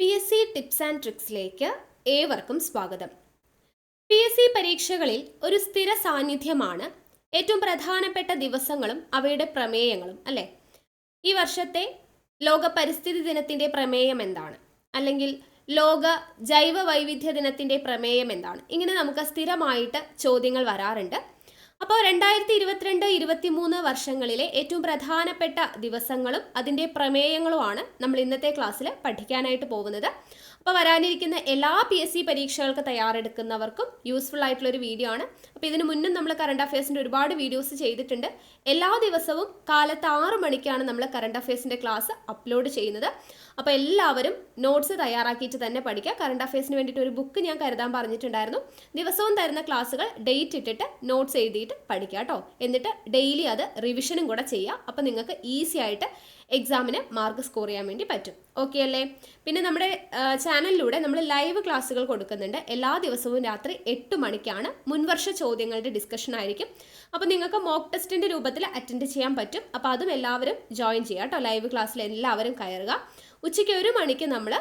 P S C tips and ട്രിക്സിലേക്ക് ഏവർക്കും സ്വാഗതം. P S C പരീക്ഷകളിൽ ഒരു സ്ഥിര സാന്നിധ്യമാണ് ഏറ്റവും പ്രധാനപ്പെട്ട ദിവസങ്ങളും അവയുടെ പ്രമേയങ്ങളും അല്ലേ? ഈ വർഷത്തെ ലോക പരിസ്ഥിതി ദിനത്തിന്റെ പ്രമേയം എന്താണ്? അല്ലെങ്കിൽ ലോക ജൈവ വൈവിധ്യ ദിനത്തിന്റെ പ്രമേയം എന്താണ്? ഇങ്ങനെ നമുക്ക് സ്ഥിരമായിട്ട് ചോദ്യങ്ങൾ വരാറുണ്ട്. അപ്പോൾ രണ്ടായിരത്തി ഇരുപത്തിരണ്ട് ഇരുപത്തി മൂന്ന് വർഷങ്ങളിലെ ഏറ്റവും പ്രധാനപ്പെട്ട ദിവസങ്ങളും അതിന്റെ പ്രമേയങ്ങളുമാണ് നമ്മൾ ഇന്നത്തെ ക്ലാസ്സിൽ പഠിക്കാനായിട്ട് പോകുന്നത്. അപ്പോൾ വരാനിരിക്കുന്ന എല്ലാ പി എസ് സി പരീക്ഷകൾക്ക് തയ്യാറെടുക്കുന്നവർക്കും യൂസ്ഫുൾ ആയിട്ടുള്ള ഒരു വീഡിയോ ആണ്. അപ്പോൾ ഇതിനു മുന്നും നമ്മൾ കറണ്ട് അഫയേഴ്സിന്റെ ഒരുപാട് വീഡിയോസ് ചെയ്തിട്ടുണ്ട്. എല്ലാ ദിവസവും കാലത്ത് ആറ് മണിക്കാണ് നമ്മൾ കറണ്ട് അഫയേഴ്സിന്റെ ക്ലാസ് അപ്ലോഡ് ചെയ്യുന്നത്. അപ്പോൾ എല്ലാവരും നോട്ട്സ് തയ്യാറാക്കിയിട്ട് തന്നെ പഠിക്കുക. കറണ്ട് അഫയേഴ്സിന് വേണ്ടിയിട്ട് ഒരു ബുക്ക് ഞാൻ കരുതാൻ പറഞ്ഞിട്ടുണ്ടായിരുന്നു. ദിവസവും തരുന്ന ക്ലാസ്സുകൾ ഡേറ്റ് ഇട്ടിട്ട് നോട്ട്സ് എഴുതിയിട്ട് പഠിക്കുക കേട്ടോ എന്നിട്ട് ഡെയിലി അത് റിവിഷനും കൂടെ ചെയ്യുക. അപ്പോൾ നിങ്ങൾക്ക് ഈസി ആയിട്ട് എക്സാമിന് മാർക്ക് സ്കോർ ചെയ്യാൻ വേണ്ടി പറ്റും. ഓക്കെ അല്ലേ? പിന്നെ നമ്മുടെ ചാനലിലൂടെ നമ്മൾ ലൈവ് ക്ലാസ്സുകൾ കൊടുക്കുന്നുണ്ട്. എല്ലാ ദിവസവും രാത്രി എട്ട് മണിക്കാണ് മുൻവർഷ ചോദ്യങ്ങളുടെ ഡിസ്കഷൻ ആയിരിക്കും. അപ്പോൾ നിങ്ങൾക്ക് മോക്ക് ടെസ്റ്റിന്റെ രൂപത്തിൽ അറ്റൻഡ് ചെയ്യാൻ പറ്റും. അപ്പോൾ അതും എല്ലാവരും ജോയിൻ ചെയ്യുക കേട്ടോ ലൈവ് ക്ലാസ്സിൽ എല്ലാവരും കയറുക. ഉച്ചയ്ക്ക് ഒരു മണിക്ക് നമ്മൾ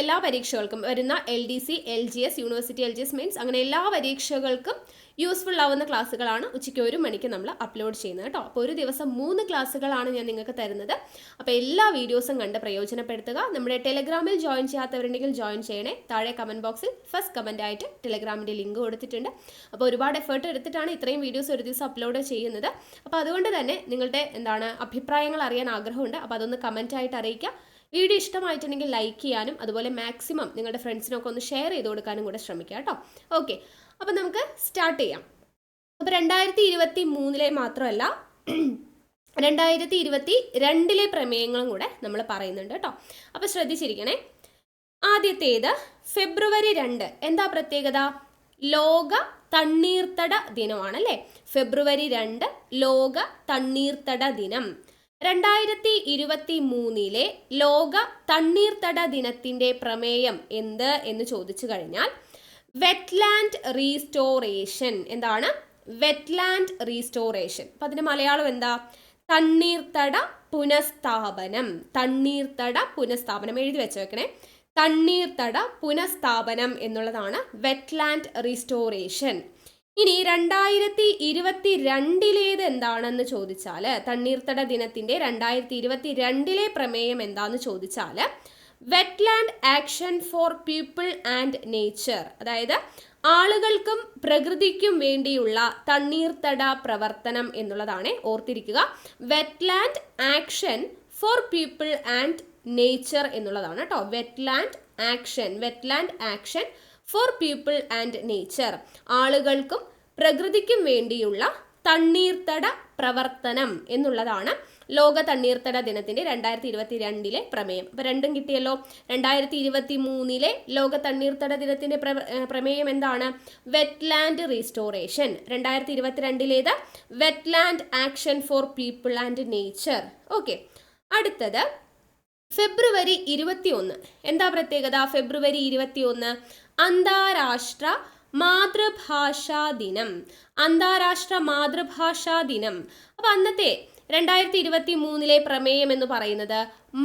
എല്ലാ പരീക്ഷകൾക്കും വരുന്ന L D C L G S university L G S means അങ്ങനെ എല്ലാ പരീക്ഷകൾക്കും യൂസ്ഫുൾ ആവുന്ന ക്ലാസ്സുകളാണ് ഉച്ചയ്ക്ക് ഒരു മണിക്ക് നമ്മൾ അപ്ലോഡ് ചെയ്യുന്നത് കേട്ടോ. അപ്പോൾ ഒരു ദിവസം മൂന്ന് ക്ലാസ്സുകളാണ് ഞാൻ നിങ്ങൾക്ക് തരുന്നത്. അപ്പോൾ എല്ലാ വീഡിയോസും കണ്ട് പ്രയോജനപ്പെടുത്തുക. നമ്മുടെ ടെലഗ്രാമിൽ ജോയിൻ ചെയ്യാത്തവരുണ്ടെങ്കിൽ ജോയിൻ ചെയ്യണേ. താഴെ കമന്റ് ബോക്സിൽ ഫസ്റ്റ് കമന്റ് ആയിട്ട് ടെലഗ്രാമിന്റെ ലിങ്ക് കൊടുത്തിട്ടുണ്ട്. അപ്പോൾ ഒരുപാട് എഫേർട്ട് എടുത്തിട്ടാണ് ഇത്രയും വീഡിയോസ് ഒരു ദിവസം അപ്ലോഡ് ചെയ്യുന്നത്. അപ്പോൾ അതുകൊണ്ട് തന്നെ നിങ്ങളുടെ എന്താണ് അഭിപ്രായങ്ങൾ അറിയാൻ ആഗ്രഹമുണ്ട് അപ്പോൾ അതൊന്ന് കമന്റ് ആയിട്ട് അറിയിക്കുക. വീഡിയോ ഇഷ്ടമായിട്ടുണ്ടെങ്കിൽ ലൈക്ക് ചെയ്യാനും അതുപോലെ മാക്സിമം നിങ്ങളുടെ ഫ്രണ്ട്സിനൊക്കെ ഒന്ന് ഷെയർ ചെയ്ത് കൊടുക്കാനും കൂടെ ശ്രമിക്കുക കേട്ടോ. ഓക്കെ അപ്പം നമുക്ക് സ്റ്റാർട്ട് ചെയ്യാം. അപ്പോൾ രണ്ടായിരത്തി ഇരുപത്തി മൂന്നിലെ മാത്രമല്ല രണ്ടായിരത്തി ഇരുപത്തി രണ്ടിലെ പ്രമേയങ്ങളും കൂടെ നമ്മൾ പറയുന്നുണ്ട് കേട്ടോ. അപ്പോൾ ശ്രദ്ധിച്ചിരിക്കണേ. ആദ്യത്തേത് ഫെബ്രുവരി രണ്ട്. എന്താ പ്രത്യേകത? ലോക തണ്ണീർത്തട ദിനമാണ് അല്ലേ ഫെബ്രുവരി രണ്ട് ലോക തണ്ണീർത്തട ദിനം. രണ്ടായിരത്തി ഇരുപത്തി മൂന്നിലെ ലോക തണ്ണീർത്തട ദിനത്തിന്റെ പ്രമേയം എന്ത് എന്ന് ചോദിച്ചു കഴിഞ്ഞാൽ വെറ്റ്ലാൻഡ് റീസ്റ്റോറേഷൻ എന്താണ്? Wetland restoration. അപ്പൊ അതിന്റെ മലയാളം എന്താ? തണ്ണീർത്തട പുനഃസ്ഥാപനം. തണ്ണീർത്തട പുനഃസ്ഥാപനം. എഴുതി വെച്ചേക്കണേ. തണ്ണീർത്തട പുനഃസ്ഥാപനം എന്നുള്ളതാണ് വെറ്റ്ലാൻഡ് റീസ്റ്റോറേഷൻ. ഇനി രണ്ടായിരത്തി ഇരുപത്തി രണ്ടിലേത് എന്താണെന്ന് ചോദിച്ചാൽ തണ്ണീർത്തട ദിനത്തിന്റെ രണ്ടായിരത്തി ഇരുപത്തി രണ്ടിലെ പ്രമേയം എന്താന്ന് ചോദിച്ചാൽ wetland action for people and nature അതായത് ആളുകൾക്കും പ്രകൃതിക്കും വേണ്ടിയുള്ള തണ്ണീർത്തട പ്രവർത്തനം എന്നുള്ളതാണ് ഓർത്തിരിക്കുക. Wetland action for people and nature എന്നുള്ളതാണ് കേട്ടോ wetland action wetland action for people and nature. ആളുകൾക്കും പ്രകൃതിക്കും വേണ്ടിയുള്ള തണ്ണീർത്തട പ്രവർത്തനം എന്നുള്ളതാണ് ലോക തണ്ണീർത്തട ദിനത്തിന്റെ രണ്ടായിരത്തി ഇരുപത്തി രണ്ടിലെ പ്രമേയം. അപ്പൊ രണ്ടും കിട്ടിയല്ലോ. രണ്ടായിരത്തി ഇരുപത്തി മൂന്നിലെ ലോക തണ്ണീർത്തട ദിനത്തിന്റെ പ്രമേയം എന്താണ്? Wetland restoration. രണ്ടായിരത്തി ഇരുപത്തിരണ്ടിലേത് wetland action for people and nature. Okay. അടുത്തത് ഫെബ്രുവരി ഇരുപത്തിയൊന്ന്. എന്താ പ്രത്യേകത? ഫെബ്രുവരി ഇരുപത്തിയൊന്ന്. അന്താരാഷ്ട്ര മാതൃഭാഷാ ദിനം. അന്താരാഷ്ട്ര മാതൃഭാഷാ ദിനം. അപ്പോൾ അന്നത്തെ രണ്ടായിരത്തി ഇരുപത്തി മൂന്നിലെ പ്രമേയം എന്ന് പറയുന്നത്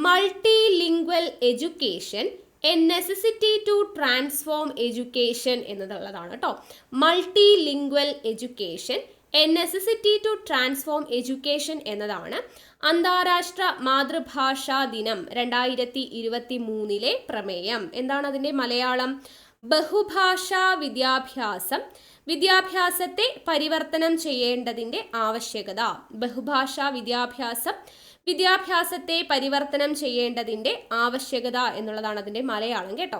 multilingual education a necessity to transform education എന്നതുള്ളതാണ് കേട്ടോ. Multilingual education a necessity to transform education എന്നതാണ് അന്താരാഷ്ട്ര മാതൃഭാഷാ ദിനം രണ്ടായിരത്തി ഇരുപത്തി മൂന്നിലെ പ്രമേയം. എന്താണ് അതിന്റെ മലയാളം? ബഹുഭാഷാ വിദ്യാഭ്യാസം വിദ്യാഭ്യാസത്തെ പരിവർത്തനം ചെയ്യേണ്ടതിന്റെ ആവശ്യകത. ബഹുഭാഷാ വിദ്യാഭ്യാസം വിദ്യാഭ്യാസത്തെ പരിവർത്തനം ചെയ്യേണ്ടതിന്റെ ആവശ്യകത എന്നുള്ളതാണ് അതിന്റെ മലയാളം കേട്ടോ.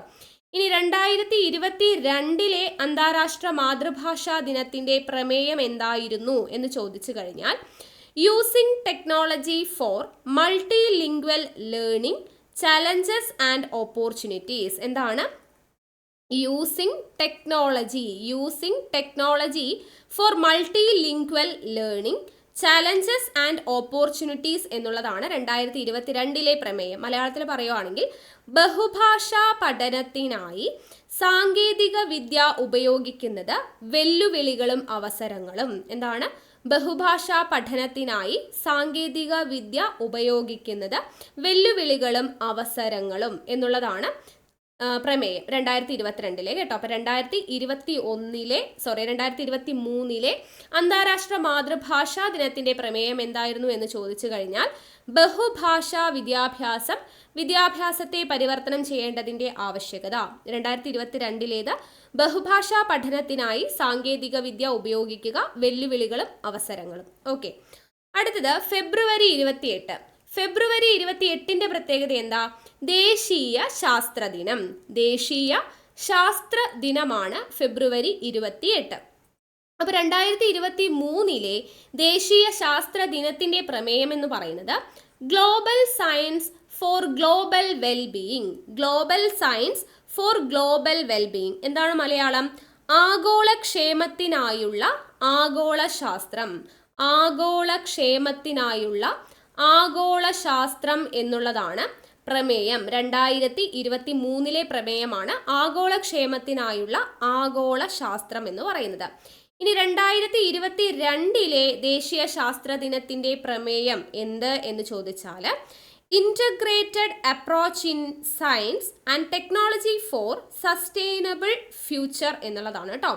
ഇനി രണ്ടായിരത്തി ഇരുപത്തി രണ്ടിലെ അന്താരാഷ്ട്ര മാതൃഭാഷാ ദിനത്തിന്റെ പ്രമേയം എന്തായിരുന്നു എന്ന് ചോദിച്ചു കഴിഞ്ഞാൽ using technology for multilingual learning challenges and opportunities എന്താണ്? Using technology using technology for multilingual learning challenges and opportunities എന്നുള്ളതാണ് രണ്ടായിരത്തി ഇരുപത്തിരണ്ടിലെ പ്രമേയം. മലയാളത്തിൽ പറയുവാണെങ്കിൽ ബഹുഭാഷാ പഠനത്തിനായി സാങ്കേതിക വിദ്യ ഉപയോഗിക്കുന്നത് വെല്ലുവിളികളും അവസരങ്ങളും. എന്താണ്? ബഹുഭാഷാ പഠനത്തിനായി സാങ്കേതിക വിദ്യ ഉപയോഗിക്കുന്നത് വെല്ലുവിളികളും അവസരങ്ങളും എന്നുള്ളതാണ് പ്രമേയം രണ്ടായിരത്തി ഇരുപത്തിരണ്ടിലെ കേട്ടോ. അപ്പൊ രണ്ടായിരത്തി ഇരുപത്തി ഒന്നിലെ സോറി രണ്ടായിരത്തി ഇരുപത്തി മൂന്നിലെ അന്താരാഷ്ട്ര മാതൃഭാഷാ ദിനത്തിന്റെ പ്രമേയം എന്തായിരുന്നു എന്ന് ചോദിച്ചു കഴിഞ്ഞാൽ ബഹുഭാഷാ വിദ്യാഭ്യാസം വിദ്യാഭ്യാസത്തെ പരിവർത്തനം ചെയ്യേണ്ടതിന്റെ ആവശ്യകത. രണ്ടായിരത്തി ഇരുപത്തിരണ്ടിലേത് ബഹുഭാഷാ പഠനത്തിനായി സാങ്കേതിക വിദ്യ ഉപയോഗിക്കുക വെല്ലുവിളികളും അവസരങ്ങളും. ഓക്കെ. അടുത്തത് ഫെബ്രുവരി ഇരുപത്തിയെട്ട്. ഫെബ്രുവരി ഇരുപത്തി എട്ടിന്റെ പ്രത്യേകത എന്താ? ദേശീയ ശാസ്ത്ര ദിനം ദേശീയ ശാസ്ത്ര ദിനമാണ് ഫെബ്രുവരി ഇരുപത്തിയെട്ട്. അപ്പൊ രണ്ടായിരത്തി ഇരുപത്തി മൂന്നിലെ ദേശീയ ശാസ്ത്ര ദിനത്തിന്റെ പ്രമേയം എന്ന് പറയുന്നത് global science for global wellbeing. Global science for global wellbeing. എന്താണ് മലയാളം? ആഗോള ക്ഷേമത്തിനായുള്ള ആഗോള ശാസ്ത്രം ആഗോള ക്ഷേമത്തിനായുള്ള ആഗോള ശാസ്ത്രം എന്നുള്ളതാണ് പ്രമേയം. രണ്ടായിരത്തി ഇരുപത്തി മൂന്നിലെ പ്രമേയമാണ് ആഗോള ക്ഷേമത്തിനായുള്ള ആഗോള ശാസ്ത്രം എന്ന് പറയുന്നത്. ഇനി രണ്ടായിരത്തി ഇരുപത്തി രണ്ടിലെ ദേശീയ ശാസ്ത്ര ദിനത്തിന്റെ പ്രമേയം എന്ത് എന്ന് ചോദിച്ചാൽ integrated approach in science and technology for sustainable future എന്നുള്ളതാണ് കേട്ടോ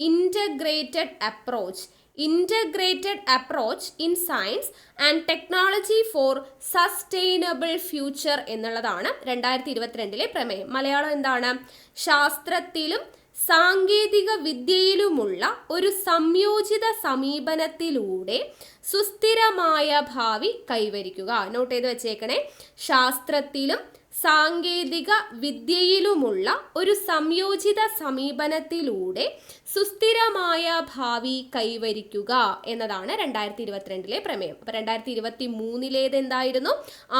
integrated approach integrated approach in science and technology for sustainable future എന്നുള്ളതാണ് രണ്ടായിരത്തി ഇരുപത്തിരണ്ടിലെ പ്രമേയം. മലയാളം എന്താണ്? ശാസ്ത്രത്തിലും സാങ്കേതിക വിദ്യയിലുമുള്ള ഒരു സംയോജിത സമീപനത്തിലൂടെ സുസ്ഥിരമായ ഭാവി കൈവരിക്കുക. നോട്ട് ചെയ്ത് വെച്ചേക്കണേ. ശാസ്ത്രത്തിലും സാങ്കേതിക വിദ്യയിലുമുള്ള ഒരു സംയോജിത സമീപനത്തിലൂടെ സുസ്ഥിരമായ ഭാവി കൈവരിക്കുക എന്നതാണ് രണ്ടായിരത്തി ഇരുപത്തിരണ്ടിലെ പ്രമേയം. അപ്പൊ രണ്ടായിരത്തി ഇരുപത്തി മൂന്നിലേത് എന്തായിരുന്നു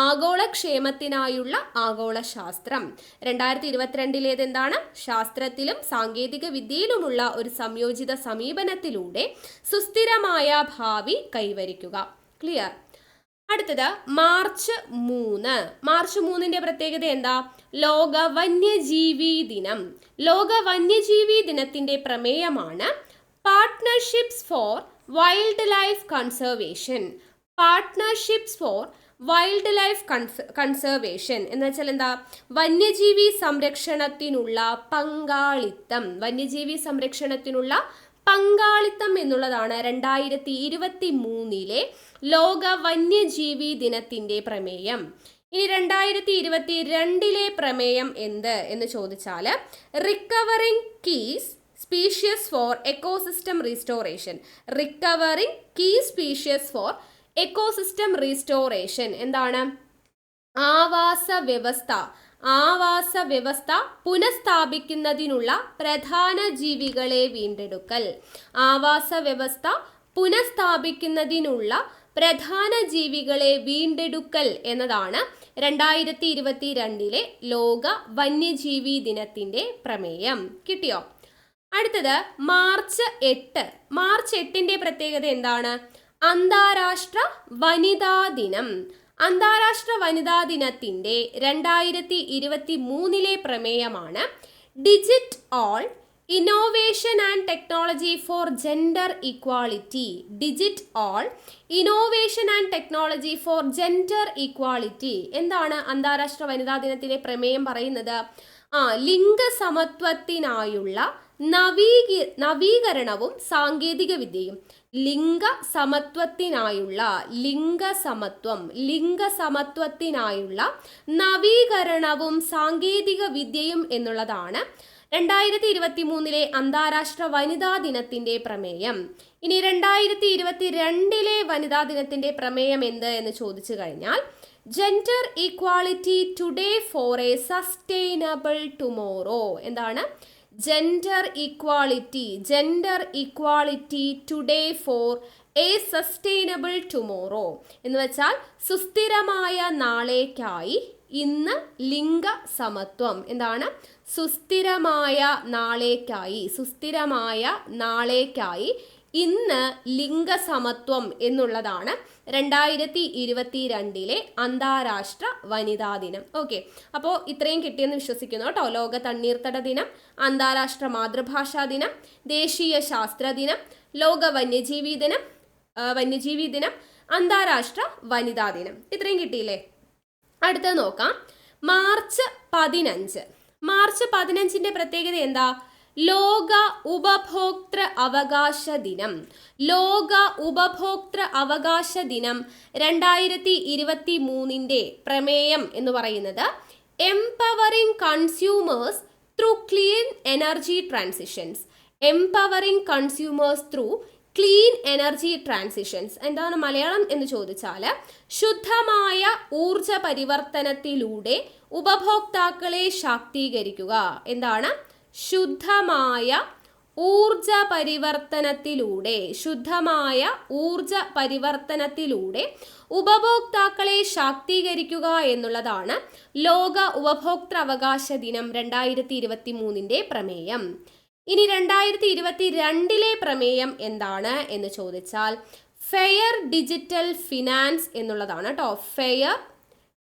ആഗോള ക്ഷേമത്തിനായുള്ള ആഗോള ശാസ്ത്രം രണ്ടായിരത്തി ഇരുപത്തിരണ്ടിലേത് എന്താണ് ശാസ്ത്രത്തിലും സാങ്കേതിക വിദ്യയിലുമുള്ള ഒരു സംയോജിത സമീപനത്തിലൂടെ സുസ്ഥിരമായ ഭാവി കൈവരിക്കുക. ക്ലിയർ അടുത്തത് മാർച്ച് മൂന്ന്. മാർച്ച് മൂന്നിന്റെ പ്രത്യേകത എന്താ? ലോക വന്യജീവി ദിനം. ലോക വന്യജീവി ദിനത്തിന്റെ പ്രമേയമാണ് partnerships for wildlife conservation partnerships for wildlife conservation എന്ന് വെച്ചാൽ എന്താ? വന്യജീവി സംരക്ഷണത്തിനുള്ള പങ്കാളിത്തം. വന്യജീവി സംരക്ഷണത്തിനുള്ള പങ്കാളിത്തം എന്നുള്ളതാണ് രണ്ടായിരത്തി ഇരുപത്തി മൂന്നിലെ ലോക വന്യജീവി ദിനത്തിന്റെ പ്രമേയം. ഇനി രണ്ടായിരത്തി ഇരുപത്തി രണ്ടിലെ പ്രമേയം എന്ത് എന്ന് ചോദിച്ചാൽ recovering keys species for ecosystem restoration. Recovering key species for ecosystem restoration. എന്താണ്? ആവാസ വ്യവസ്ഥ. ആവാസ വ്യവസ്ഥ പുനഃസ്ഥാപിക്കുന്നതിനുള്ള പ്രധാന ജീവികളെ വീണ്ടെടുക്കൽ. ആവാസ വ്യവസ്ഥ പുനഃസ്ഥാപിക്കുന്നതിനുള്ള പ്രധാന ജീവികളെ വീണ്ടെടുക്കൽ എന്നതാണ് രണ്ടായിരത്തി ഇരുപത്തി രണ്ടിലെ ലോക വന്യജീവി ദിനത്തിന്റെ പ്രമേയം. കിട്ടിയോ? അടുത്തത് മാർച്ച് എട്ട്. മാർച്ച് എട്ടിന്റെ പ്രത്യേകത എന്താണ്? അന്താരാഷ്ട്ര വനിതാ ദിനം. അന്താരാഷ്ട്ര വനിതാ ദിനത്തിന്റെ രണ്ടായിരത്തി ഇരുപത്തി മൂന്നിലെ പ്രമേയമാണ് digit all innovation and technology for gender equality digit all innovation and technology for gender equality എന്താണ് അന്താരാഷ്ട്ര വനിതാ ദിനത്തിലെ പ്രമേയം പറയുന്നത്? ആ ലിംഗസമത്വത്തിനായുള്ള നവീകി നവീകരണവും സാങ്കേതിക വിദ്യയും ലിംഗ സമത്വത്തിനായുള്ള ലിംഗസമത്വം ലിംഗസമത്വത്തിനായുള്ള നവീകരണവും സാങ്കേതിക വിദ്യയും എന്നുള്ളതാണ് രണ്ടായിരത്തി ഇരുപത്തി മൂന്നിലെ അന്താരാഷ്ട്ര വനിതാ ദിനത്തിന്റെ പ്രമേയം. ഇനി രണ്ടായിരത്തി ഇരുപത്തി രണ്ടിലെ വനിതാ ദിനത്തിന്റെ പ്രമേയം എന്ത് എന്ന് ചോദിച്ചു കഴിഞ്ഞാൽ gender equality today for a sustainable tomorrow എന്താണ്? Gender equality gender equality today for a sustainable tomorrow എന്ന് വെച്ചാൽ സുസ്ഥിരമായ നാളേക്കായി ഇന്ന് ലിംഗ സമത്വം എന്താണ്? സുസ്ഥിരമായ നാളേക്കായി. സുസ്ഥിരമായ നാളേക്കായി ഇന്ന് ലിംഗസമത്വം എന്നുള്ളതാണ് രണ്ടായിരത്തി ഇരുപത്തി രണ്ടിലെ അന്താരാഷ്ട്ര വനിതാ ദിനം. ഓക്കെ. അപ്പോൾ ഇത്രയും കിട്ടിയെന്ന് വിശ്വസിക്കുന്നു കേട്ടോ. ലോക തണ്ണീർത്തട ദിനം അന്താരാഷ്ട്ര മാതൃഭാഷാ ദിനം ദേശീയ ശാസ്ത്ര ദിനം ലോക വന്യജീവി ദിനം വന്യജീവി ദിനം അന്താരാഷ്ട്ര വനിതാ ദിനം. ഇത്രയും കിട്ടിയില്ലേ? അടുത്തത് നോക്കാം. മാർച്ച് പതിനഞ്ച്. മാർച്ച് പതിനഞ്ചിന്റെ പ്രത്യേകത എന്താ? ലോക ഉപഭോക്തൃ അവകാശ ദിനം. ലോക ഉപഭോക്തൃ അവകാശ ദിനം രണ്ടായിരത്തി ഇരുപത്തി മൂന്നിന്റെ പ്രമേയം എന്ന് പറയുന്നത് empowering consumers through clean energy transitions empowering consumers through clean energy transitions എന്താണ് മലയാളം എന്ന് ചോദിച്ചാൽ ശുദ്ധമായ ഊർജ പരിവർത്തനത്തിലൂടെ ഉപഭോക്താക്കളെ ശാക്തീകരിക്കുക. എന്താണ്? ശുദ്ധമായ ഊർജ പരിവർത്തനത്തിലൂടെ ശുദ്ധമായ ഊർജ പരിവർത്തനത്തിലൂടെ ഉപഭോക്താക്കളെ ശാക്തീകരിക്കുക എന്നുള്ളതാണ് ലോക ഉപഭോക്തൃ അവകാശ ദിനം രണ്ടായിരത്തി ഇരുപത്തി മൂന്നിന്റെ പ്രമേയം. ഇനി രണ്ടായിരത്തി ഇരുപത്തി രണ്ടിലെ പ്രമേയം എന്താണ് എന്ന് ചോദിച്ചാൽ ഫെയർ ഡിജിറ്റൽ ഫിനാൻസ് എന്നുള്ളതാണ് കേട്ടോ fair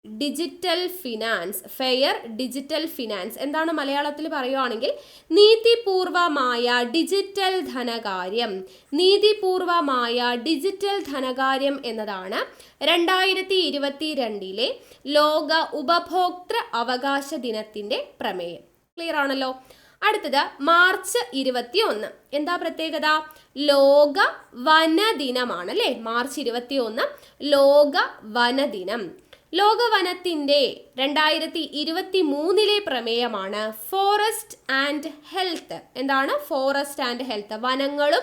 digital finance fair digital finance എന്താണ് മലയാളത്തിൽ പറയുവാണെങ്കിൽ നീതിപൂർവമായ ഡിജിറ്റൽ ധനകാര്യം. നീതിപൂർവമായ ഡിജിറ്റൽ ധനകാര്യം എന്നതാണ് രണ്ടായിരത്തി ഇരുപത്തി രണ്ടിലെ ലോക ഉപഭോക്തൃ അവകാശ ദിനത്തിന്റെ പ്രമേയം. ക്ലിയർ ആണല്ലോ? അടുത്തത് മാർച്ച് ഇരുപത്തി ഒന്ന് എന്താ പ്രത്യേകത? ലോക വനദിനമാണ് അല്ലേ മാർച്ച് ഇരുപത്തി ഒന്ന് ലോക വനദിനം. ലോകവനത്തിന്റെ രണ്ടായിരത്തി ഇരുപത്തി മൂന്നിലെ പ്രമേയമാണ് ഫോറസ്റ്റ് ആൻഡ് ഹെൽത്ത്. എന്താണ് ഫോറസ്റ്റ് ആൻഡ് ഹെൽത്ത്? വനങ്ങളും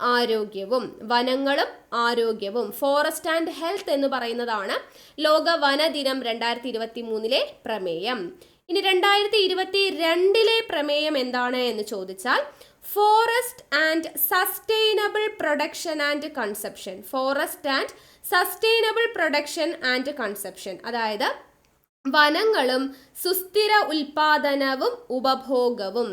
ആരോഗ്യവും. വനങ്ങളും ആരോഗ്യവും. ഫോറസ്റ്റ് ആൻഡ് ഹെൽത്ത് എന്ന് പറയുന്നതാണ് ലോക വനദിനം രണ്ടായിരത്തി ഇരുപത്തി മൂന്നിലെ പ്രമേയം. ഇനി രണ്ടായിരത്തി ഇരുപത്തി രണ്ടിലെ പ്രമേയം എന്താണ് എന്ന് ചോദിച്ചാൽ forest and sustainable production and conception. Forest and sustainable production and conception അതായത് വനങ്ങളും സുസ്ഥിര ഉൽപാദനവും ഉപഭോഗവും.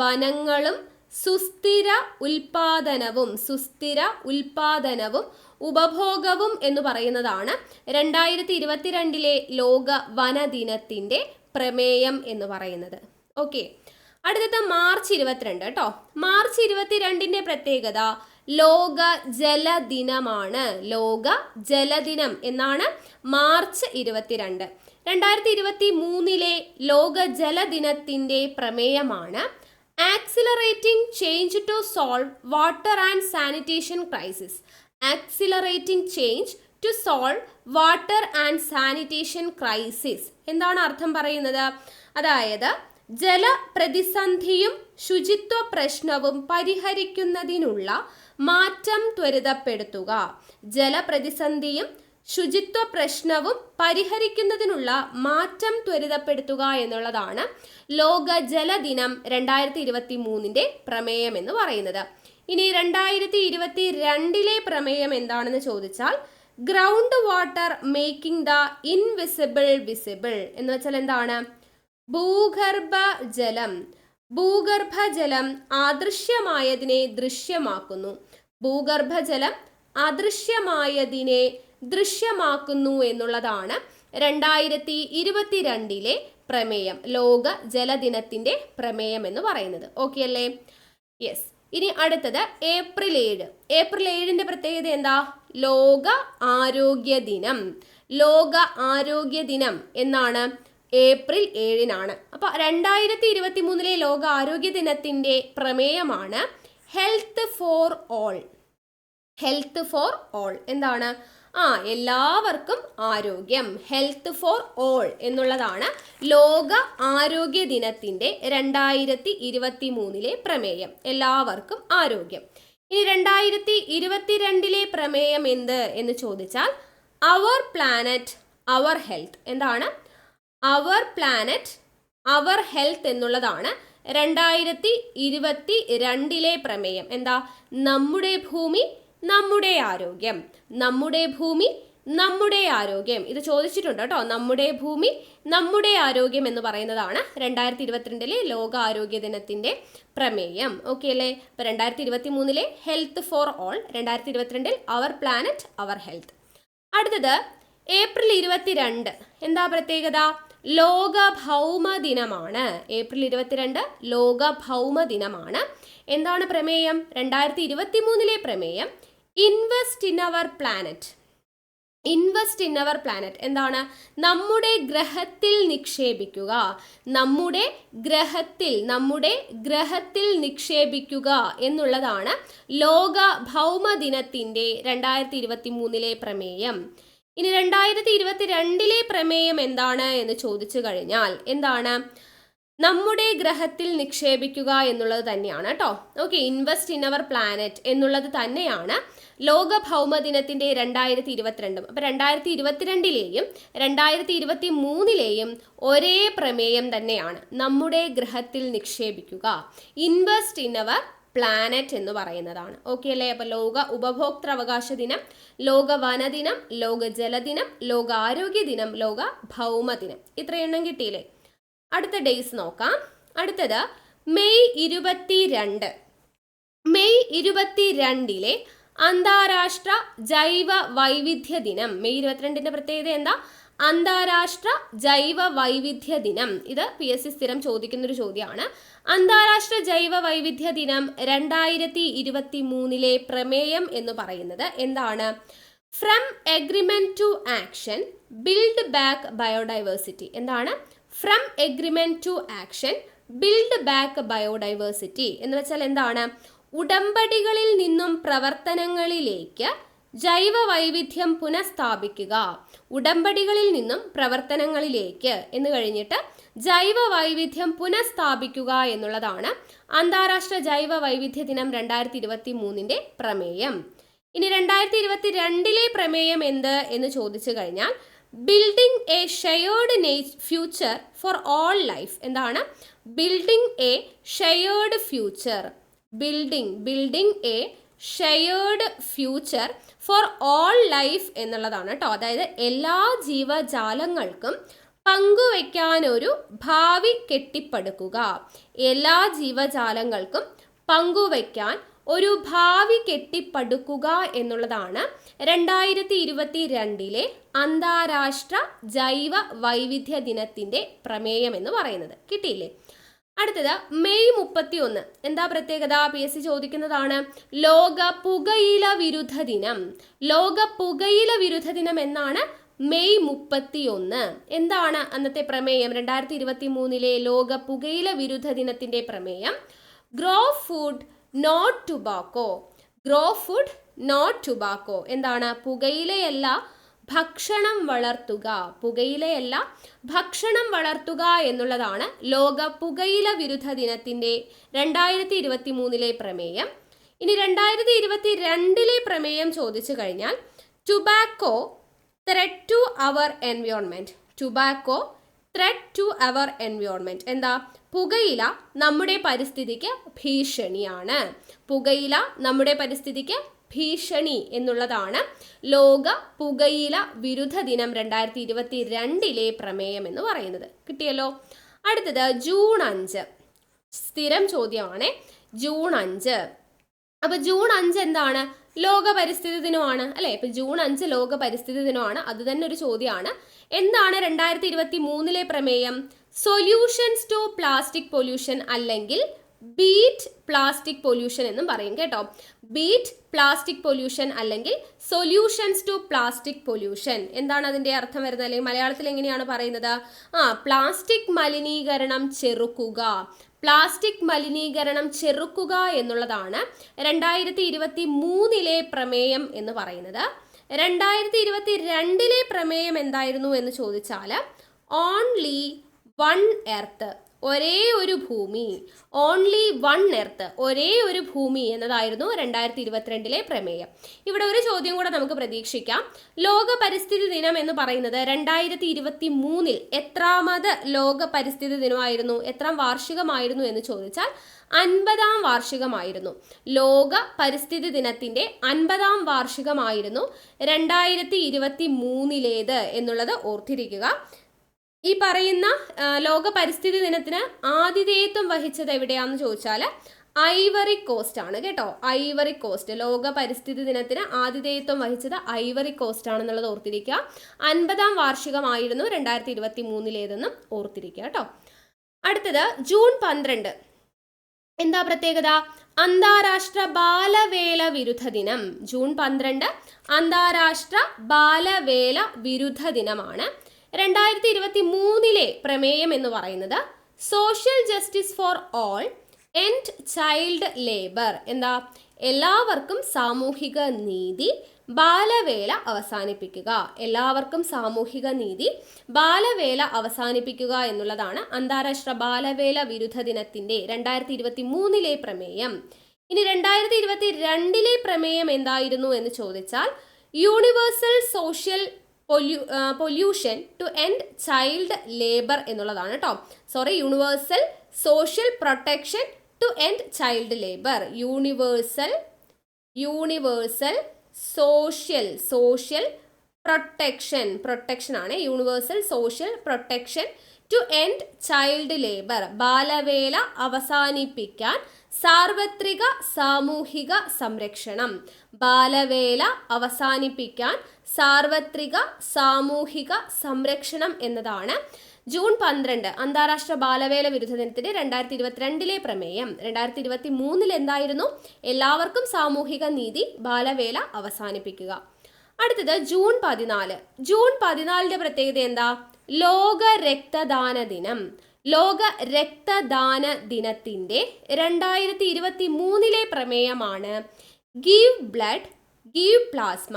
വനങ്ങളും സുസ്ഥിര ഉൽപാദനവും സുസ്ഥിര ഉൽപാദനവും ഉപഭോഗവും എന്ന് പറയുന്നതാണ് രണ്ടായിരത്തി ഇരുപത്തിരണ്ടിലെ ലോക വനദിനത്തിന്റെ പ്രമേയം എന്ന് പറയുന്നത്. ഓക്കെ അടുത്തത് മാർച്ച് ഇരുപത്തിരണ്ട് കേട്ടോ മാർച്ച് ഇരുപത്തിരണ്ടിന്റെ പ്രത്യേകത ലോക ജലദിനമാണ് ലോക ജലദിനം എന്നാണ് മാർച്ച് ഇരുപത്തിരണ്ട്. രണ്ടായിരത്തി ഇരുപത്തി മൂന്നിലെ ലോക ജലദിനത്തിന്റെ പ്രമേയമാണ് accelerating change to solve water and sanitation crisis. Accelerating change to solve water and sanitation crisis. എന്താണ് അർത്ഥം പറയുന്നത്? അതായത് ജലപ്രതിസന്ധിയും ശുചിത്വ പ്രശ്നവും പരിഹരിക്കുന്നതിനുള്ള മാറ്റം ത്വരിതപ്പെടുത്തുക. ജലപ്രതിസന്ധിയും ശുചിത്വ പ്രശ്നവും പരിഹരിക്കുന്നതിനുള്ള മാറ്റം ത്വരിതപ്പെടുത്തുക എന്നുള്ളതാണ് ലോക ജലദിനം രണ്ടായിരത്തി ഇരുപത്തി മൂന്നിന്റെ പ്രമേയം എന്ന് പറയുന്നത്. ഇനി രണ്ടായിരത്തി ഇരുപത്തി രണ്ടിലെ പ്രമേയം എന്താണെന്ന് ചോദിച്ചാൽ ground water making the invisible visible എന്ന് വെച്ചാൽ എന്താണ്? ഭൂഗർഭ ജലം ഭൂഗർഭജലം അദൃശ്യമായതിനെ ദൃശ്യമാക്കുന്നു. ഭൂഗർഭജലം അദൃശ്യമായതിനെ ദൃശ്യമാക്കുന്നു എന്നുള്ളതാണ് രണ്ടായിരത്തി ഇരുപത്തിരണ്ടിലെ പ്രമേയം ലോക ജലദിനത്തിന്റെ പ്രമേയം എന്ന് പറയുന്നത്. ഓക്കെ അല്ലേ? യെസ് ഇനി അടുത്തത് ഏപ്രിൽ ഏഴ്. ഏപ്രിൽ ഏഴിന്റെ പ്രത്യേകത എന്താ? ലോക ആരോഗ്യ ദിനം. ലോക ആരോഗ്യ ദിനം എന്നാണ് ഏപ്രിൽ ഏഴിനാണ്. അപ്പോൾ രണ്ടായിരത്തി ഇരുപത്തി മൂന്നിലെ ലോക ആരോഗ്യ ദിനത്തിന്റെ പ്രമേയമാണ് health for all health for all എന്താണ്? ആ എല്ലാവർക്കും ആരോഗ്യം. ഹെൽത്ത് ഫോർ ഓൾ എന്നുള്ളതാണ് ലോക ആരോഗ്യ ദിനത്തിന്റെ രണ്ടായിരത്തി ഇരുപത്തി മൂന്നിലെ പ്രമേയം. എല്ലാവർക്കും ആരോഗ്യം. ഇനി രണ്ടായിരത്തി ഇരുപത്തിരണ്ടിലെ പ്രമേയം എന്ത് എന്ന് ചോദിച്ചാൽ അവർ പ്ലാനറ്റ് അവർ ഹെൽത്ത് എന്താണ്? അവർ പ്ലാനറ്റ് അവർ ഹെൽത്ത് എന്നുള്ളതാണ് രണ്ടായിരത്തി ഇരുപത്തി രണ്ടിലെ പ്രമേയം. എന്താ? നമ്മുടെ ഭൂമി നമ്മുടെ ആരോഗ്യം. നമ്മുടെ ഭൂമി നമ്മുടെ ആരോഗ്യം. ഇത് ചോദിച്ചിട്ടുണ്ട് കേട്ടോ. നമ്മുടെ ഭൂമി നമ്മുടെ ആരോഗ്യം എന്ന് പറയുന്നതാണ് രണ്ടായിരത്തി ഇരുപത്തിരണ്ടിലെ ലോക ആരോഗ്യ ദിനത്തിന്റെ പ്രമേയം. ഓക്കെ അല്ലേ? ഇപ്പൊ രണ്ടായിരത്തി ഇരുപത്തി മൂന്നിലെ ഹെൽത്ത് ഫോർ ഓൾ രണ്ടായിരത്തി ഇരുപത്തിരണ്ടിൽ അവർ പ്ലാനറ്റ് അവർ ഹെൽത്ത്. അടുത്തത് ഏപ്രിൽ ഇരുപത്തിരണ്ട്. എന്താ പ്രത്യേകത? ലോക ഭൗമ ദിനമാണ് ഏപ്രിൽ ഇരുപത്തിരണ്ട് ലോക ഭൗമ ദിനമാണ് എന്താണ് പ്രമേയം? രണ്ടായിരത്തി ഇരുപത്തി മൂന്നിലെ പ്രമേയം. Invest in our planet invest in our planet എന്താണ്? നമ്മുടെ ഗ്രഹത്തിൽ നിക്ഷേപിക്കുക. നമ്മുടെ ഗ്രഹത്തിൽ നമ്മുടെ ഗ്രഹത്തിൽ നിക്ഷേപിക്കുക എന്നുള്ളതാണ് ലോക ഭൗമ ദിനത്തിന്റെ രണ്ടായിരത്തി ഇരുപത്തി മൂന്നിലെ പ്രമേയം. ഇനി രണ്ടായിരത്തി ഇരുപത്തി രണ്ടിലെ പ്രമേയം എന്താണ് എന്ന് ചോദിച്ചു കഴിഞ്ഞാൽ എന്താണ്? നമ്മുടെ ഗ്രഹത്തിൽ നിക്ഷേപിക്കുക എന്നുള്ളത് തന്നെയാണ് കേട്ടോ. Okay invest in our planet എന്നുള്ളത് തന്നെയാണ് ലോക ഭൗമ ദിനത്തിന്റെ രണ്ടായിരത്തി ഇരുപത്തിരണ്ടും അപ്പൊ രണ്ടായിരത്തി ഇരുപത്തിരണ്ടിലെയും രണ്ടായിരത്തി ഇരുപത്തി മൂന്നിലെയും ഒരേ പ്രമേയം തന്നെയാണ് നമ്മുടെ ഗ്രഹത്തിൽ നിക്ഷേപിക്കുക. ഇൻവെസ്റ്റ് ഇൻ അവർ പ്ലാനറ്റ് എന്ന് പറയുന്നതാണ്. ഓക്കെ അല്ലേ? അപ്പോൾ ലോക ഉപഭോക്തൃവകാശ ദിനം ലോക വനദിനം ലോക ജലദിനം ലോക ആരോഗ്യ ദിനം ലോക ഭൗമ ദിനം. ഇത്രയെണ്ണം കിട്ടിയില്ലേ? അടുത്ത ഡേയ്സ് നോക്കാം. അടുത്തത് മെയ് ഇരുപത്തി രണ്ട് മെയ് ഇരുപത്തി രണ്ടിലെ അന്താരാഷ്ട്ര ജൈവ വൈവിധ്യ ദിനം. മെയ് ഇരുപത്തിരണ്ടിന്റെ പ്രത്യേകത എന്താ? അന്താരാഷ്ട്ര ജൈവ വൈവിധ്യ ദിനം. ഇത് പി എസ് സി സ്ഥിരം ചോദിക്കുന്ന ഒരു ചോദ്യമാണ്. അന്താരാഷ്ട്ര ജൈവ വൈവിധ്യ ദിനം രണ്ടായിരത്തി ഇരുപത്തി മൂന്നിലെ പ്രമേയം എന്ന് പറയുന്നത് എന്താണ്? From agreement to action build back biodiversity. എന്താണ്? From agreement to action build back biodiversity. എന്ന് വെച്ചാൽ എന്താണ്? ഉടമ്പടികളിൽ നിന്നും പ്രവർത്തനങ്ങളിലേക്ക് ജൈവ വൈവിധ്യം പുനഃസ്ഥാപിക്കുക. ഉടമ്പടികളിൽ നിന്നും പ്രവർത്തനങ്ങളിലേക്ക് എന്ന് കഴിഞ്ഞിട്ട് ജൈവ വൈവിധ്യം പുനഃസ്ഥാപിക്കുക എന്നുള്ളതാണ് അന്താരാഷ്ട്ര ജൈവ വൈവിധ്യ ദിനം രണ്ടായിരത്തി ഇരുപത്തി മൂന്നിന്റെ പ്രമേയം. ഇനി രണ്ടായിരത്തി ഇരുപത്തി രണ്ടിലെ പ്രമേയം എന്ത് എന്ന് ചോദിച്ചു കഴിഞ്ഞാൽ building a shared nature future for all life എന്താണ്? Building a shared future building building a shared future for all life എന്നുള്ളതാണ് കേട്ടോ. അതായത് എല്ലാ ജീവജാലങ്ങൾക്കും പങ്കുവയ്ക്കാനൊരു ഭാവി കെട്ടിപ്പടുക്കുക. എല്ലാ ജീവജാലങ്ങൾക്കും പങ്കുവയ്ക്കാൻ ഒരു ഭാവി കെട്ടിപ്പടുക്കുക എന്നുള്ളതാണ് രണ്ടായിരത്തി ഇരുപത്തി രണ്ടിലെ അന്താരാഷ്ട്ര ജൈവ വൈവിധ്യ ദിനത്തിന്റെ പ്രമേയം എന്ന് പറയുന്നത്. കിട്ടിയില്ലേ? അടുത്തത് മെയ് മുപ്പത്തി ഒന്ന് എന്താ പ്രത്യേകത? പി എസ് സി ചോദിക്കുന്നതാണ് ലോക പുകയില വിരുദ്ധ ദിനം. ലോക പുകയില വിരുദ്ധ ദിനം എന്നാണ് മെയ് മുപ്പത്തി ഒന്ന് എന്താണ് അന്നത്തെ പ്രമേയം? രണ്ടായിരത്തി ഇരുപത്തി മൂന്നിലെ ലോക പുകയില വിരുദ്ധ ദിനത്തിന്റെ പ്രമേയം. Grow food not tobacco. Grow food not tobacco. എന്താണ്? പുകയിലയല്ല ഭക്ഷണം വളർത്തുക. പുകയിലയല്ല ഭക്ഷണം വളർത്തുക എന്നുള്ളതാണ് ലോക പുകയില വിരുദ്ധ ദിനത്തിന്റെ രണ്ടായിരത്തി ഇരുപത്തി മൂന്നിലെ പ്രമേയം. ഇനി രണ്ടായിരത്തി ഇരുപത്തി രണ്ടിലെ പ്രമേയം ചോദിച്ചു കഴിഞ്ഞാൽ tobacco threat to our environment tobacco threat to our environment എന്താ? പുകയില നമ്മുടെ പരിസ്ഥിതിക്ക് ഭീഷണിയാണ്. പുകയില നമ്മുടെ പരിസ്ഥിതിക്ക് ഭീഷണി എന്നുള്ളതാണ് ലോക പുകയില വിരുദ്ധ ദിനം രണ്ടായിരത്തി ഇരുപത്തി രണ്ടിലെ പ്രമേയം എന്ന് പറയുന്നത്. കിട്ടിയല്ലോ? അടുത്തത് ജൂൺ അഞ്ച്. സ്ഥിരം ചോദ്യമാണ്. ജൂൺ അഞ്ച്. അപ്പൊ ജൂൺ അഞ്ച് എന്താണ്? ലോക പരിസ്ഥിതി ദിനമാണ്. അല്ലെ? ഇപ്പൊ ജൂൺ അഞ്ച് ലോക പരിസ്ഥിതി ദിനമാണ്. അത് തന്നെ ഒരു ചോദ്യമാണ്. എന്താണ് രണ്ടായിരത്തി ഇരുപത്തി മൂന്നിലെ പ്രമേയം? സൊല്യൂഷൻസ് ടു പ്ലാസ്റ്റിക് പൊല്യൂഷൻ അല്ലെങ്കിൽ ബീറ്റ് പ്ലാസ്റ്റിക് പൊല്യൂഷൻ എന്നും പറയും കേട്ടോ. ബീറ്റ് പ്ലാസ്റ്റിക് പൊല്യൂഷൻ അല്ലെങ്കിൽ സൊല്യൂഷൻസ് ടു പ്ലാസ്റ്റിക് പൊല്യൂഷൻ എന്താണ് അതിന്റെ അർത്ഥം വരുന്നത്? അല്ലെങ്കിൽ മലയാളത്തിൽ എങ്ങനെയാണ് പറയുന്നത്? ആ പ്ലാസ്റ്റിക് മലിനീകരണം ചെറുക്കുക. പ്ലാസ്റ്റിക് മലിനീകരണം ചെറുക്കുക എന്നുള്ളതാണ് രണ്ടായിരത്തി ഇരുപത്തി മൂന്നിലെ പ്രമേയം എന്ന് പറയുന്നത്. രണ്ടായിരത്തി ഇരുപത്തി രണ്ടിലെ പ്രമേയം എന്തായിരുന്നു എന്ന് ചോദിച്ചാൽ ഓൺലി വൺ എർത്ത് ഒരേ ഒരു ഭൂമി ഓൺലി വൺ എർത്ത് ഒരേ ഒരു ഭൂമി എന്നതായിരുന്നു രണ്ടായിരത്തി ഇരുപത്തിരണ്ടിലെ പ്രമേയം. ഇവിടെ ഒരു ചോദ്യം കൂടെ നമുക്ക് പ്രതീക്ഷിക്കാം. ലോക പരിസ്ഥിതി ദിനം എന്ന് പറയുന്നത് രണ്ടായിരത്തി ഇരുപത്തി മൂന്നിൽ എത്രാമത് ലോക പരിസ്ഥിതി ദിനമായിരുന്നു? എത്രാം വാർഷികമായിരുന്നു എന്ന് ചോദിച്ചാൽ അൻപതാം വാർഷികമായിരുന്നു. ലോക പരിസ്ഥിതി ദിനത്തിന്റെ അൻപതാം വാർഷികമായിരുന്നു രണ്ടായിരത്തി ഇരുപത്തി മൂന്നിലേത് എന്നുള്ളത് ഓർത്തിരിക്കുക. ഈ പറയുന്ന ലോക പരിസ്ഥിതി ദിനത്തിന് ആതിഥേയത്വം വഹിച്ചത് എവിടെയാണെന്ന് ചോദിച്ചാൽ ഐവറി കോസ്റ്റ് ആണ് കേട്ടോ. Ivory Coast. ലോക പരിസ്ഥിതി ദിനത്തിന് ആതിഥേയത്വം വഹിച്ചത് ഐവറി കോസ്റ്റ് ആണെന്നുള്ളത് ഓർത്തിരിക്കുക. അൻപതാം വാർഷികമായിരുന്നു രണ്ടായിരത്തി ഇരുപത്തി മൂന്നിലേതെന്നും ഓർത്തിരിക്കുക കേട്ടോ. അടുത്തത് ജൂൺ പന്ത്രണ്ട്. എന്താ പ്രത്യേകത? അന്താരാഷ്ട്ര ബാലവേല വിരുദ്ധ ദിനം. ജൂൺ പന്ത്രണ്ട് അന്താരാഷ്ട്ര ബാലവേല വിരുദ്ധ ദിനമാണ്. രണ്ടായിരത്തി ഇരുപത്തി മൂന്നിലെ പ്രമേയം എന്ന് പറയുന്നത് social justice for all end child labour എന്താ? എല്ലാവർക്കും സാമൂഹിക നീതി ബാലവേല അവസാനിപ്പിക്കുക. എല്ലാവർക്കും സാമൂഹിക നീതി ബാലവേല അവസാനിപ്പിക്കുക എന്നുള്ളതാണ് അന്താരാഷ്ട്ര ബാലവേല വിരുദ്ധ ദിനത്തിന്റെ രണ്ടായിരത്തി ഇരുപത്തി മൂന്നിലെ പ്രമേയം. ഇനി രണ്ടായിരത്തി ഇരുപത്തി രണ്ടിലെ പ്രമേയം എന്തായിരുന്നു എന്ന് ചോദിച്ചാൽ universal social പൊല്യൂ pollution to end child labour എന്നുള്ളതാണ് കേട്ടോ sorry universal social protection to end child labour universal universal social social protection protection ആണ് universal social protection to end child labour ബാലവേല അവസാനിപ്പിക്കാൻ സാർവത്രിക സാമൂഹിക സംരക്ഷണം. ബാലവേല അവസാനിപ്പിക്കാൻ സാർവത്രിക സാമൂഹിക സംരക്ഷണം എന്നതാണ് ജൂൺ പന്ത്രണ്ട് അന്താരാഷ്ട്ര ബാലവേല വിരുദ്ധ ദിനത്തിന്റെ രണ്ടായിരത്തി ഇരുപത്തിരണ്ടിലെ പ്രമേയം. രണ്ടായിരത്തി ഇരുപത്തി മൂന്നിൽ എന്തായിരുന്നു? എല്ലാവർക്കും സാമൂഹിക നീതി ബാലവേല അവസാനിപ്പിക്കുക. അടുത്തത് ജൂൺ പതിനാല്. ജൂൺ പതിനാലിന്റെ പ്രത്യേകത എന്താ? ലോക രക്തദാന ദിനം. ലോക രക്തദാന ദിനത്തിന്റെ രണ്ടായിരത്തി ഇരുപത്തി മൂന്നിലെ പ്രമേയമാണ് give blood give plasma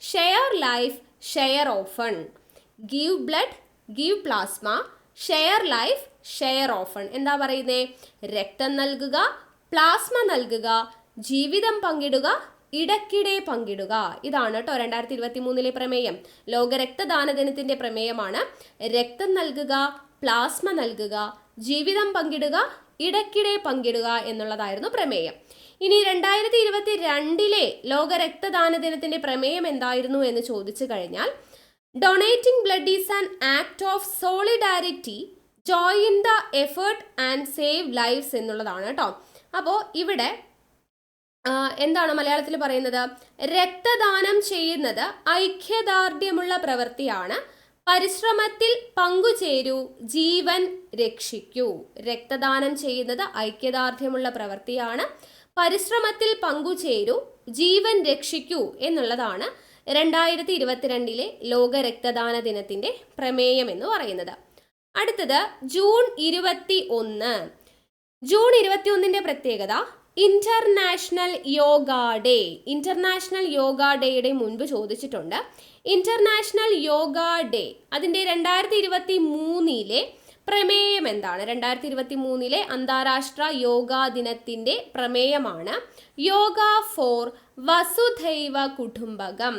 share life share often give blood give plasma share life share often എന്താ പറയുന്നേ? രക്തം നൽകുക പ്ലാസ്മ നൽകുക ജീവിതം പങ്കിടുക ഇടയ്ക്കിടെ പങ്കിടുക. ഇതാണ് കേട്ടോ രണ്ടായിരത്തി ഇരുപത്തി മൂന്നിലെ പ്രമേയം. ലോക രക്തദാന ദിനത്തിന്റെ പ്രമേയമാണ് രക്തം നൽകുക പ്ലാസ്മ നൽകുക ജീവിതം പങ്കിടുക ഇടയ്ക്കിടെ പങ്കിടുക എന്നുള്ളതായിരുന്നു പ്രമേയം. ഇനി രണ്ടായിരത്തി ഇരുപത്തി രണ്ടിലെ ലോക രക്തദാന ദിനത്തിന്റെ പ്രമേയം എന്തായിരുന്നു എന്ന് ചോദിച്ചു കഴിഞ്ഞാൽ donating blood is an act of solidarity join the effort and save lives എന്നുള്ളതാണ് കേട്ടോ അപ്പോൾ ഇവിടെ എന്താണ് മലയാളത്തിൽ പറയുന്നത്? രക്തദാനം ചെയ്യുന്നത് ഐക്യദാർഢ്യമുള്ള പ്രവൃത്തിയാണ് പരിശ്രമത്തിൽ പങ്കുചേരൂ ജീവൻ രക്ഷിക്കൂ. രക്തദാനം ചെയ്യുന്നത് ഐക്യദാർഢ്യമുള്ള പ്രവൃത്തിയാണ്. പരിശ്രമത്തിൽ പങ്കുചേരൂ ജീവൻ രക്ഷിക്കൂ എന്നുള്ളതാണ് രണ്ടായിരത്തി ഇരുപത്തിരണ്ടിലെ ലോക രക്തദാന ദിനത്തിന്റെ പ്രമേയം എന്ന് പറയുന്നത്. അടുത്തത് ജൂൺ ഇരുപത്തി ഒന്ന് ജൂൺ ഇരുപത്തി ഒന്നിന്റെ പ്രത്യേകത International Yoga Day International Yoga ഡേയുടെ മുൻപ് ചോദിച്ചിട്ടുണ്ട്. ഇന്റർനാഷണൽ യോഗ ഡേ അതിന്റെ രണ്ടായിരത്തി ഇരുപത്തി മൂന്നിലെ പ്രമേയം എന്താണ്? രണ്ടായിരത്തി ഇരുപത്തി മൂന്നിലെ അന്താരാഷ്ട്ര യോഗാ ദിനത്തിന്റെ പ്രമേയമാണ് യോഗ ഫോർ വസുധൈവ കുടുംബകം.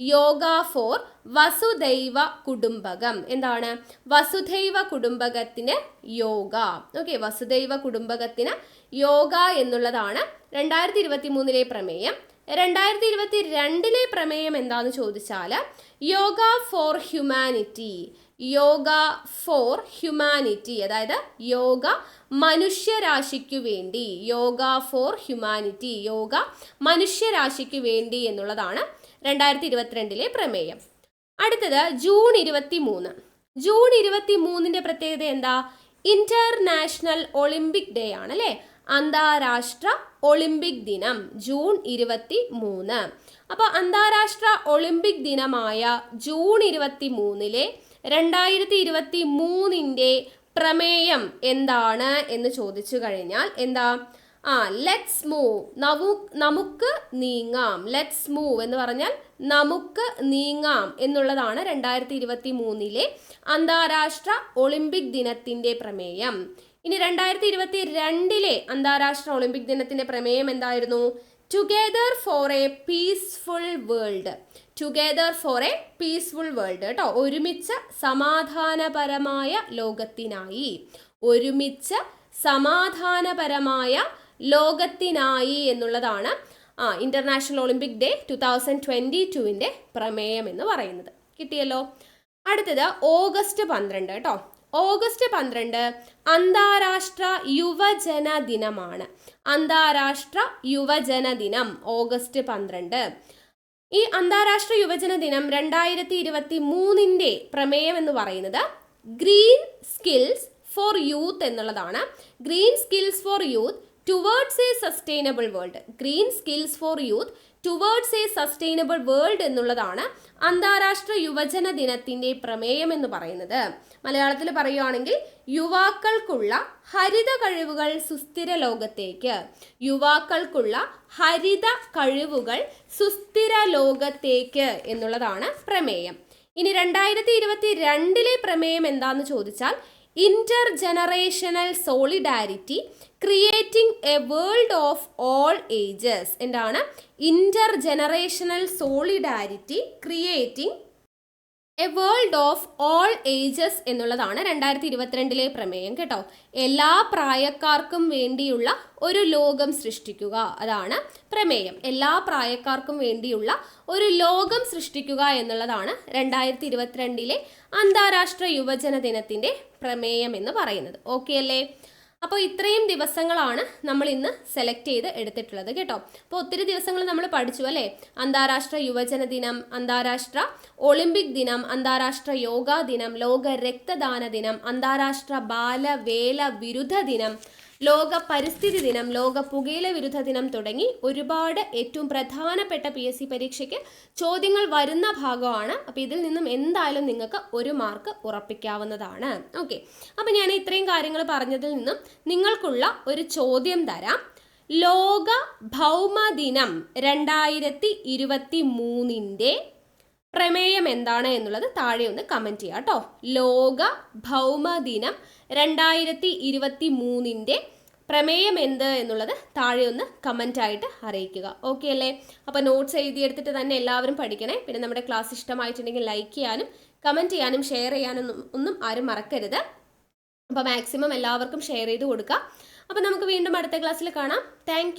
യോഗ ഫോർ വസുദൈവ കുടുംബകം. എന്താണ്? വസുധൈവ കുടുംബകത്തിന് യോഗ. ഓക്കെ വസുദൈവ കുടുംബകത്തിന് യോഗ എന്നുള്ളതാണ് രണ്ടായിരത്തി ഇരുപത്തി മൂന്നിലെ പ്രമേയം. രണ്ടായിരത്തി ഇരുപത്തി രണ്ടിലെ പ്രമേയം എന്താന്ന് ചോദിച്ചാൽ yoga for humanity. Yoga for humanity അതായത് യോഗ മനുഷ്യരാശിക്കു വേണ്ടി. യോഗ ഫോർ ഹ്യൂമാനിറ്റി യോഗ മനുഷ്യരാശിക്കു വേണ്ടി എന്നുള്ളതാണ് രണ്ടായിരത്തി ഇരുപത്തിരണ്ടിലെ പ്രമേയം. അടുത്തത് ജൂൺ ഇരുപത്തി മൂന്ന് ജൂൺ ഇരുപത്തി മൂന്നിന്റെ പ്രത്യേകത എന്താ? ഇന്റർനാഷണൽ ഒളിമ്പിക് ഡേ ആണ് അല്ലേ അന്താരാഷ്ട്ര ഒളിമ്പിക് ദിനം ജൂൺ ഇരുപത്തി മൂന്ന് അപ്പോൾ അന്താരാഷ്ട്ര ഒളിമ്പിക് ദിനമായ ജൂൺ ഇരുപത്തി മൂന്നിലെ രണ്ടായിരത്തി ഇരുപത്തി മൂന്നിന്റെ പ്രമേയം എന്താണ് എന്ന് ചോദിച്ചു കഴിഞ്ഞാൽ എന്താ? ആ ലെറ്റ്സ് മൂവ് നവു നമുക്ക് നീങ്ങാം. ലെറ്റ്സ് മൂവ് എന്ന് പറഞ്ഞാൽ നമുക്ക് നീങ്ങാം എന്നുള്ളതാണ് രണ്ടായിരത്തി ഇരുപത്തി മൂന്നിലെ അന്താരാഷ്ട്ര ഒളിമ്പിക് ദിനത്തിന്റെ പ്രമേയം. ഇനി രണ്ടായിരത്തി ഇരുപത്തി രണ്ടിലെ അന്താരാഷ്ട്ര ഒളിമ്പിക് ദിനത്തിന്റെ പ്രമേയം എന്തായിരുന്നു? Together for a peaceful world together for a peaceful world കേട്ടോ. ഒരുമിച്ച് സമാധാനപരമായ ലോകത്തിനായി. ഒരുമിച്ച് സമാധാനപരമായ ലോകത്തിനായി എന്നുള്ളതാണ് ആ International Olympic Day two thousand twenty ടുവിന്റെ പ്രമേയം എന്ന് പറയുന്നത്. കിട്ടിയല്ലോ. അടുത്തത് ഓഗസ്റ്റ് പന്ത്രണ്ട് കേട്ടോ. ഓഗസ്റ്റ് പന്ത്രണ്ട് അന്താരാഷ്ട്ര യുവജന ദിനമാണ് അന്താരാഷ്ട്ര യുവജന ദിനം ഓഗസ്റ്റ് പന്ത്രണ്ട്. ഈ അന്താരാഷ്ട്ര യുവജന ദിനം രണ്ടായിരത്തി ഇരുപത്തി മൂന്നിന്റെ പ്രമേയം എന്ന് പറയുന്നത് ഗ്രീൻ സ്കിൽസ് ഫോർ യൂത്ത് എന്നുള്ളതാണ്. Green skills for youth towards a sustainable world green skills for youth towards a sustainable world എന്നുള്ളതാണ് അന്താരാഷ്ട്ര യുവജന ദിനത്തിന്റെ പ്രമേയം എന്ന് പറയുന്നത്. മലയാളത്തിൽ പറയുകയാണെങ്കിൽ യുവാക്കൾക്കുള്ള ഹരിത കഴിവുകൾ സുസ്ഥിര ലോകത്തേക്ക്. യുവാക്കൾക്കുള്ള ഹരിത കഴിവുകൾ സുസ്ഥിര ലോകത്തേക്ക് എന്നുള്ളതാണ് പ്രമേയം. ഇനി രണ്ടായിരത്തി ഇരുപത്തി രണ്ടിലെ പ്രമേയം എന്താന്ന് ചോദിച്ചാൽ inter generational solidarity creating a world of all ages എന്താണ്? Inter generational solidarity creating a world of all ages എന്നുള്ളതാണ് രണ്ടായിരത്തി ഇരുപത്തിരണ്ടിലെ പ്രമേയം കേട്ടോ. എല്ലാ പ്രായക്കാർക്കും വേണ്ടിയുള്ള ഒരു ലോകം സൃഷ്ടിക്കുക അതാണ് പ്രമേയം. എല്ലാ പ്രായക്കാർക്കും വേണ്ടിയുള്ള ഒരു ലോകം സൃഷ്ടിക്കുക എന്നുള്ളതാണ് രണ്ടായിരത്തി ഇരുപത്തിരണ്ടിലെ അന്താരാഷ്ട്ര യുവജന ദിനത്തിന്റെ പ്രമേയം എന്ന് പറയുന്നത്. ഓക്കെ അല്ലേ? അപ്പോൾ ഇത്രയും ദിവസങ്ങളാണ് നമ്മൾ ഇന്ന് സെലക്ട് ചെയ്ത് എടുത്തിട്ടുള്ളത് കേട്ടോ. അപ്പോൾ ഒത്തിരി ദിവസങ്ങൾ നമ്മൾ പഠിച്ചു അല്ലേ? അന്താരാഷ്ട്ര യുവജന ദിനം അന്താരാഷ്ട്ര ഒളിമ്പിക് ദിനം അന്താരാഷ്ട്ര യോഗാ ദിനം ലോക രക്തദാന ദിനം അന്താരാഷ്ട്ര ബാലവേല വിരുദ്ധ ദിനം ലോക പരിസ്ഥിതി ദിനം ലോക പുകയില വിരുദ്ധ ദിനം തുടങ്ങി ഒരുപാട് ഏറ്റവും പ്രധാനപ്പെട്ട പി എസ് സി പരീക്ഷയ്ക്ക് ചോദ്യങ്ങൾ വരുന്ന ഭാഗമാണ്. അപ്പോൾ ഇതിൽ നിന്നും എന്തായാലും നിങ്ങൾക്ക് ഒരു മാർക്ക് ഉറപ്പിക്കാവുന്നതാണ്. ഓക്കെ അപ്പോൾ ഞാൻ ഇത്രയും കാര്യങ്ങൾ പറഞ്ഞതിൽ നിന്നും നിങ്ങൾക്കുള്ള ഒരു ചോദ്യം തരാം. ലോക ഭൗമദിനം രണ്ടായിരത്തി ഇരുപത്തി മൂന്നിന്റെ പ്രമേയം എന്താണ് എന്നുള്ളത് താഴെ ഒന്ന് കമന്റ് ചെയ്യാം കേട്ടോ ലോക ഭൗമദിനം രണ്ടായിരത്തി ഇരുപത്തി മൂന്നിന്റെ പ്രമേയം എന്ത് എന്നുള്ളത് താഴെ ഒന്ന് കമന്റ് ആയിട്ട് അറിയിക്കുക. ഓക്കെ അല്ലേ? അപ്പോൾ നോട്ട്സ് എഴുതിയെടുത്തിട്ട് തന്നെ എല്ലാവരും പഠിക്കണേ. പിന്നെ നമ്മുടെ ക്ലാസ് ഇഷ്ടമായിട്ടുണ്ടെങ്കിൽ ലൈക്ക് ചെയ്യാനും കമന്റ് ചെയ്യാനും ഷെയർ ചെയ്യാനും ഒന്നും- ഒന്നും ആരും മറക്കരുത്. അപ്പോൾ മാക്സിമം എല്ലാവർക്കും ഷെയർ ചെയ്ത് കൊടുക്കുക അപ്പോൾ നമുക്ക് വീണ്ടും അടുത്ത ക്ലാസ്സിൽ കാണാം. താങ്ക്